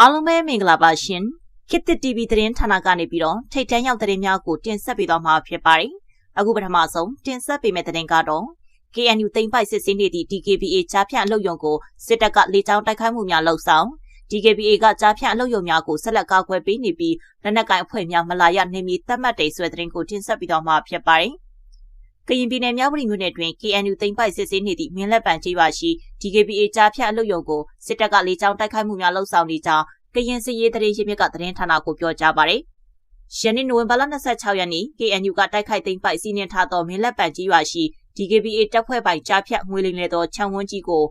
အားလုံးပဲမင်္ဂလာပါရှင်ခေတ်သစ် TV သတင်းဌာနကနေပြီးတော့ထိတ်တန်းရောက်သတင်းများကိုတင်ဆက်ပေးသွားမှာဖြစ်ပါတယ်အခုပထမဆုံးတင်ဆက်ပေးမယ့်သတင်းကတော့ KNU သိမ်းပိုက်စစ်စင်းနေသည့် DKBA ကြားဖြန့်အလုပ်ယုံကိုစစ်တပ်ကလေကြောင်းတိုက်ခိုက်မှုများလှုပ်ဆောင် DKBA ကကြားဖြန့်အလုပ်ယုံများကိုဆက်လက်ကာကွယ်ပေးနေပြီးလက်နက်ကိုင်အဖွဲ့များမလာရနေမီသတ်မှတ်တဲ့ဆွဲသတင်းကိုတင်ဆက်ပေးသွားမှာဖြစ်ပါတယ်ကရင်ပြည်နယ်မြောက်ပရိမြို့နယ်တွင် KNU သိမ်းပိုက်စစ်ဆေးနေသည့်မင်းလက်ပံကြီးပါရှိ DKBA ကြားဖြတ်အလုပ်ရုံကိုစစ်တပ်ကလေကြောင်းတိုက်ခိုက်မှုများလှုပ်ဆောင်နေကြောင်းကရင်စစ်ရေးတရေရင်းမြစ်ကသတင်းဌာနကိုပြောကြားပါတယ်။ယနေ့နိုဝင်ဘာလ26ရက်နေ့ KNU ကတိုက်ခိုက်သိမ်းပိုက်စီးနှင်ထားသောမင်းလက်ပံကြီးပါရှိ DKBA တပ်ဖွဲ့ပိုင်ကြားဖြတ်ငွေလိမ်လေသောခြံဝန်းကြီးကို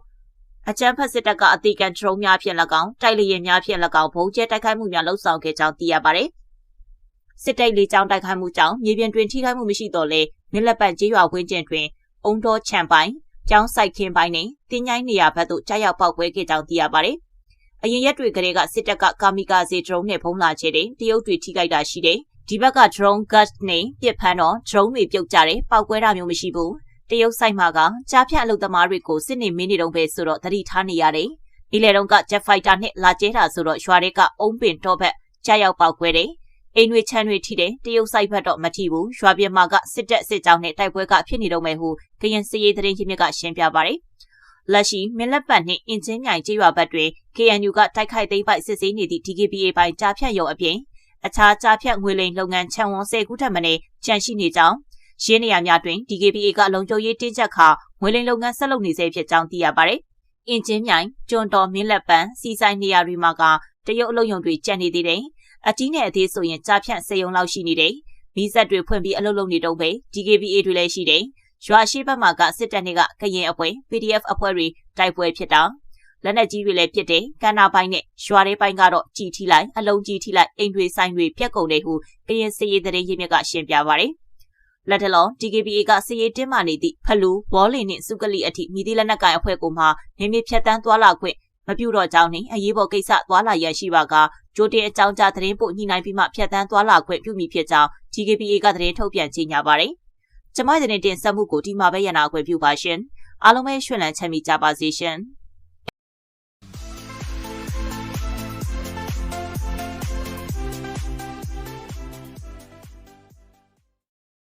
အကြမ်းဖက်စစ်တပ်ကအသေးကန်ဒရုန်းများဖြင့်၎င်းတိုက်လျင်များဖြင့်၎င်းဘုံကျဲတိုက်ခိုက်မှုများလှုပ်ဆောင်ခဲ့ကြောင်းသိရပါတယ်။စစ်တပ်လေကြောင်းတိုက်ခိုက်မှုကြောင့်မြေပြင်တွင်ထိခိုက်မှုမရှိတော့လဲမြလက်ပတ်ကျေးရွာဝင်းကျင်တွင်အုံတော်ချံပိုင် ကျောင်းဆိုင်ခင်းပိုင်းနဲ့တင်းញိုင်းနေရာဘက်သို့ကြားရောက်ပောက်ကွဲခဲ့ကြောင်းသိရပါတယ်။အရင်ရက်တွေကလေးကစစ်တပ်ကကာမီကာဇေဒရုန်းနဲ့ဖုံးလာချေတဲ့တရုတ်တွေထိခိုက်တာရှိတယ်။ဒီဘက်က drone gas နဲ့ပြစ်ဖမ်းတော့ drone တွေပြုတ်ကြတယ်ပောက်ကွဲတာမျိုးမရှိဘူး။တရုတ်ဆိုင်မှာကကြားဖြတ်အလုပ်သမားတွေကိုစစ်နေမင်းနေတုံးပဲဆိုတော့သတိထားနေရတယ်။ဒီလေတုံးက jet fighter နဲ့လာကျဲတာဆိုတော့ရွာတွေက အုံးပင်တော့ဘက်ကြားရောက်ပောက်ကွဲတယ် အိမ်တွေချမ်းတွေထိတယ်တရုတ်ဆိုင်ဘက်တော့မထိဘူးရွာပြမှာကစစ်တပ်စစ်ကြောင်းနဲ့တိုက်ပွဲကဖြစ်နေတော့မယ်ဟုကရင်စည်ရေးသတင်းချင်းမြစ်ကရှင်းပြပါတယ်လက်ရှိမင်းလက်ပတ်နှင့်အင်ဂျင်မြိုင်ကျေးရွာဘက်တွင် KNU ကတိုက်ခိုက်သိမ်းပိုက်စစ်ဆေးနေသည့် DKBA ပိုင်းကြားဖြတ်ရုံအပြင်အခြားကြားဖြတ်ငွေလိမ်လုပ်ငန်းခြံဝန်၁၀ခုထပ်မံကြန့်ရှိနေကြောင်းရင်းနေရများတွင် DKBA ကလုံခြုံရေးတင်းကျပ်ခါငွေလိမ်လုပ်ငန်းဆက်လုပ်နေစေဖြစ်ကြောင်းသိရပါတယ်။အင်ဂျင်မြိုင်ကျွန်းတော်မင်းလက်ပံစီဆိုင်နေရာတွေမှာကတရုတ်အလုပ်ရုံတွေကျန်နေသေးတယ်။ အကြီးနဲ့အသေးဆိုရင်ကြားဖြန့်စေယုံလောက်ရှိနေတယ်။မီးဆက်တွေဖွင့်ပြီးအလုပ်လုပ်နေတော့ပဲ DKBA တွေလည်းရှိတယ်။ရွာရှိဘက်မှာကစစ်တပ်တွေကကရင်အဖွဲ့ PDF အဖွဲ့တွေတိုက်ပွဲဖြစ်တာလက်နက်ကြီးတွေလည်းဖြစ်တယ်။ကန္နာပိုင်းနဲ့ရွာတွေပိုင်းကတော့ကြည်ထီလိုက်အလုံးကြီးထီလိုက်အိမ်တွေဆိုင်တွေပြက်ကုန်တယ်ဟုကရင်စည်ရည်တဲ့ရင်းမြစ်ကရှင်းပြပါဗျ။လက်တလော DKBA ကစည်ရည်တင်းမာနေသည့်ဖလူဝေါလင်နှင့်စုကလီအထိမြည်သည့်လက်နက်ကိုင်အဖွဲ့ကိုမှနေမီဖြတ်တန်းသွားလာခွင့်မပြုတော့ကြောင်းနှင့်အရေးပေါ်ကိစ္စသွားလာရရှိပါက ကြိုတင်အကြောင်းကြားသတင်းပို့ညှိနှိုင်းပြီးမှဖြတ်တန်းသွားလာခွင့်ပြုမိဖြစ်ကြောင်း TKPA ကသတင်းထုတ်ပြန်ကြေညာပါတယ်။ကျမတဲ့တင်ဆက်မှုကိုဒီမှာပဲရနာခွင့်ပြုပါရှင်။အားလုံးပဲရွှင်လန်းချမ်းမြေကြပါစေရှင်။